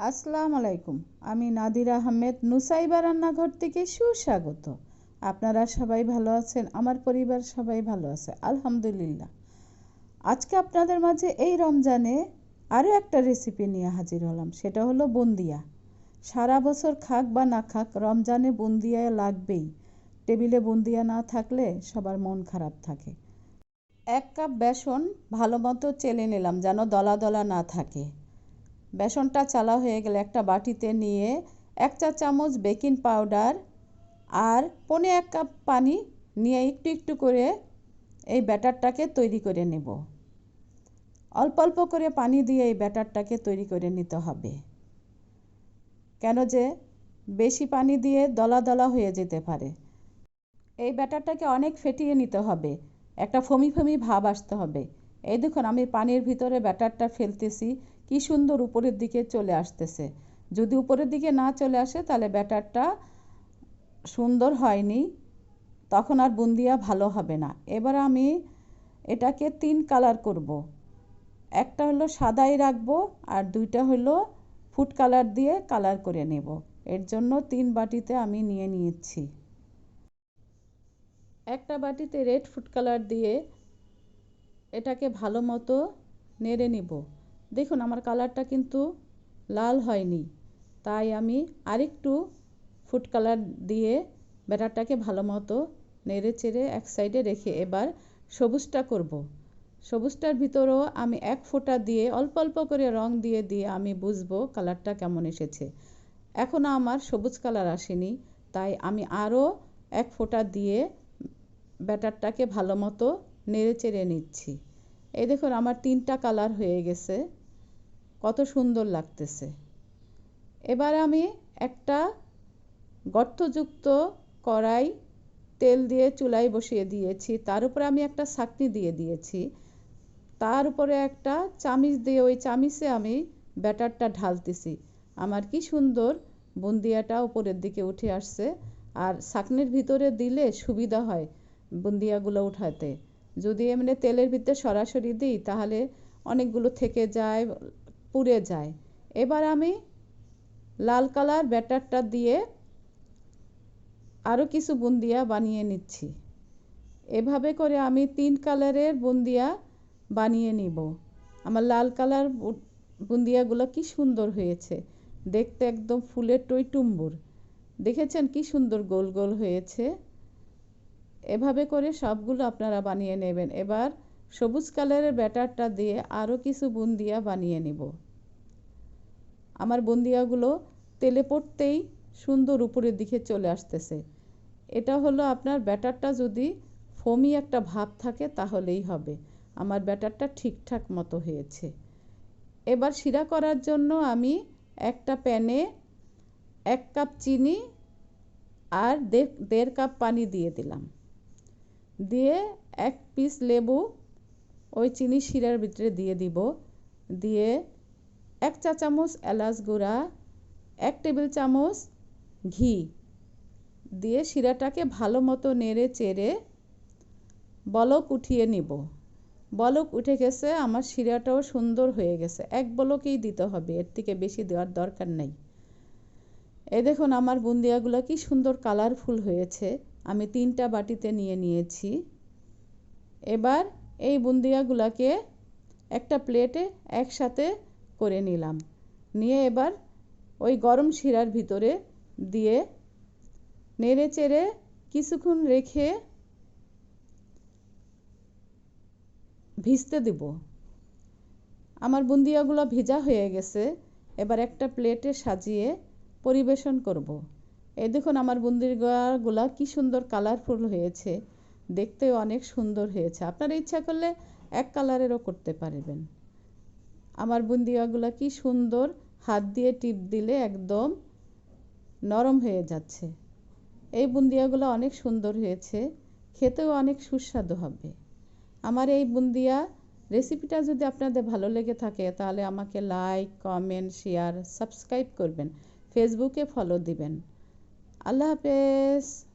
আসসালামু আলাইকুম। আমি নাদির আহমেদ, নুসাইবা রান্নাঘর থেকে সুস্বাগত। আপনারা সবাই ভালো আছেন? আমার পরিবার সবাই ভালো আছে, আলহামদুলিল্লাহ। আজকে আপনাদের মাঝে এই রমজানে আরও একটা রেসিপি নিয়ে হাজির হলাম, সেটা হলো বুন্দিয়া। সারা বছর খাক বা না খাক, রমজানে বুন্দিয়া লাগবেই। টেবিলে বুন্দিয়া না থাকলে সবার মন খারাপ থাকে। এক কাপ বেসন ভালো মতো চেলে নিলাম, যেন দলা দলা না থাকে। বেসনটা চালা হয়ে গেলে একটা বাটিতে নিয়ে এক চা চামচ বেকিং পাউডার আর পনে এক কাপ পানি নিয়ে একটু একটু করে এই ব্যাটারটাকে তৈরি করে নেব। অল্প অল্প করে পানি দিয়ে এই ব্যাটারটাকে তৈরি করে নিতে হবে। কেন যে বেশি পানি দিয়ে দলা দলা হয়ে যেতে পারে। এই ব্যাটারটাকে অনেক ফেটিয়ে নিতে হবে। একটা ফমি ফমি ভাব আসতে হবে। এই দেখুন, আমি পানির ভিতরে ব্যাটারটা ফেলতেছি। কি সুন্দর উপরের দিকে চলে আসতেছে। যদি উপরের দিকে না চলে আসে, তাহলে ব্যাটারটা সুন্দর হয়নি, তখন আর বুন্দিয়া ভালো হবে না। এবার আমি এটাকে তিন কালার করব। একটা হলো সাদাই রাখব, আর দুইটা হলো ফুড কালার দিয়ে কালার করে নেব। এর জন্য তিন বাটিতে আমি নিয়ে নিয়েছি। একটা বাটিতে রেড ফুড কালার দিয়ে এটাকে ভালো মতো নেড়ে নিব। দেখুন, আমার কালারটা কিন্তু লাল হয়নি। তাই আমি আরেকটু ফুড কালার দিয়ে ব্যাটারটাকে ভালো মতো নেড়ে চেড়ে এক সাইডে রেখে এবার সবুজটা করব। সবুজটার ভিতরেও আমি এক ফোঁটা দিয়ে, অল্প অল্প করে রং দিয়ে দিয়ে আমি বুঝব কালারটা কেমন এসেছে। এখনও আমার সবুজ কালার আসেনি, তাই আমি আরও এক ফোঁটা দিয়ে ব্যাটারটাকে ভালো মতো নেড়ে চেড়ে নিচ্ছি। এই দেখুন, আমার তিনটা কালার হয়ে গেছে। কত সুন্দর লাগতেছে। এবার আমি একটা গর্তযুক্ত কড়াই তেল দিয়ে চুলায় বসিয়ে দিয়েছি। তার উপরে আমি একটা ছাকনি দিয়ে দিয়েছি। তার উপরে একটা চামিচ দিয়ে ওই চামিচে আমি ব্যাটারটা ঢালতেছি। আমার কি সুন্দর বুন্দিয়াটা উপরের দিকে উঠে আসছে। আর ছাকনির ভিতরে দিলে সুবিধা হয় বুন্দিয়াগুলো উঠাতে। যদি এমনি তেলের ভিতরে সরাসরি দিই, তাহলে অনেকগুলো থেকে যায় পুড়ে যায়। এবার আমি লাল কালার ব্যাটারটা দিয়ে আরও কিছু বুন্দিয়া বানিয়ে নিচ্ছি। এভাবে করে আমি তিন কালারের বুন্দিয়া বানিয়ে নিব। আমার লাল কালার বুন্দিয়াগুলো কি সুন্দর হয়েছে। দেখতে একদম ফুলের টইটুম্বুর দেখেছেন কি সুন্দর গোল গোল হয়েছে। এভাবে করে সবগুলো আপনারা বানিয়ে নেবেন। এবার সবুজ কালারের ব্যাটারটা দিয়ে আরও কিছু বুন্দিয়া বানিয়ে নিব। আমার বুন্দিয়াগুলো তেলে পড়তেই সুন্দর উপরের দিকে চলে আসতেছে। এটা হলো আপনার ব্যাটারটা যদি ফমি একটা ভাব থাকে তাহলেই হবে। আমার ব্যাটারটা ঠিকঠাক মতো হয়েছে। এবার শিরা করার জন্য আমি একটা প্যানে এক কাপ চিনি আর দেড় কাপ পানি দিয়ে দিলাম। দিয়ে এক পিস লেবু ওই চিনি শিরার ভিতরে দিয়ে দিব। দিয়ে এক চা চামচ এলাচ গুঁড়া, এক টেবিল চামচ ঘি। দিয়ে শিরাটাকে ভালো মতো নেড়ে চেড়ে বলক উঠিয়ে নিব। বলক উঠে গেছে, আমার শিরাটাও সুন্দর হয়ে গেছে। এক বলকেই দিতে হবে, এর থেকে বেশি দেওয়ার দরকার নেই। এ দেখুন, আমার বুন্দিয়াগুলো কি সুন্দর কালারফুল হয়েছে। আমি তিনটা বাটিতে নিয়ে নিয়েছি। এবার এই বুন্দিয়াগুলোকে একটা প্লেটে একসাথে করে নিলাম। নিয়ে এবার ওই গরম শিরার ভিতরে দিয়ে নেড়ে চেড়ে কিছুক্ষণ রেখে ভিজতে দেব। আমার বুন্দিয়াগুলো ভিজা হয়ে গেছে। এবার একটা প্লেটে সাজিয়ে পরিবেশন করব। এই দেখুন আমার বুন্দিরগুলা কি সুন্দর কালারফুল হয়েছে। দেখতেও অনেক সুন্দর হয়েছে। আপনারা ইচ্ছা করলে এক কালারেরও করতে পারবেন। আমার বুন্দিয়াগুলো কি সুন্দর, হাত দিয়ে টিপ দিলে একদম নরম হয়ে যাচ্ছে। এই বুন্দিয়াগুলো অনেক সুন্দর হয়েছে, খেতেও অনেক সুস্বাদু হবে। আমার এই বুন্দিয়া রেসিপিটা যদি আপনাদের ভালো লেগে থাকে, তাহলে আমাকে লাইক, কমেন্ট, শেয়ার, সাবস্ক্রাইব করবেন। ফেসবুকে ফলো দিবেন। আল্লাহ হাফেজ।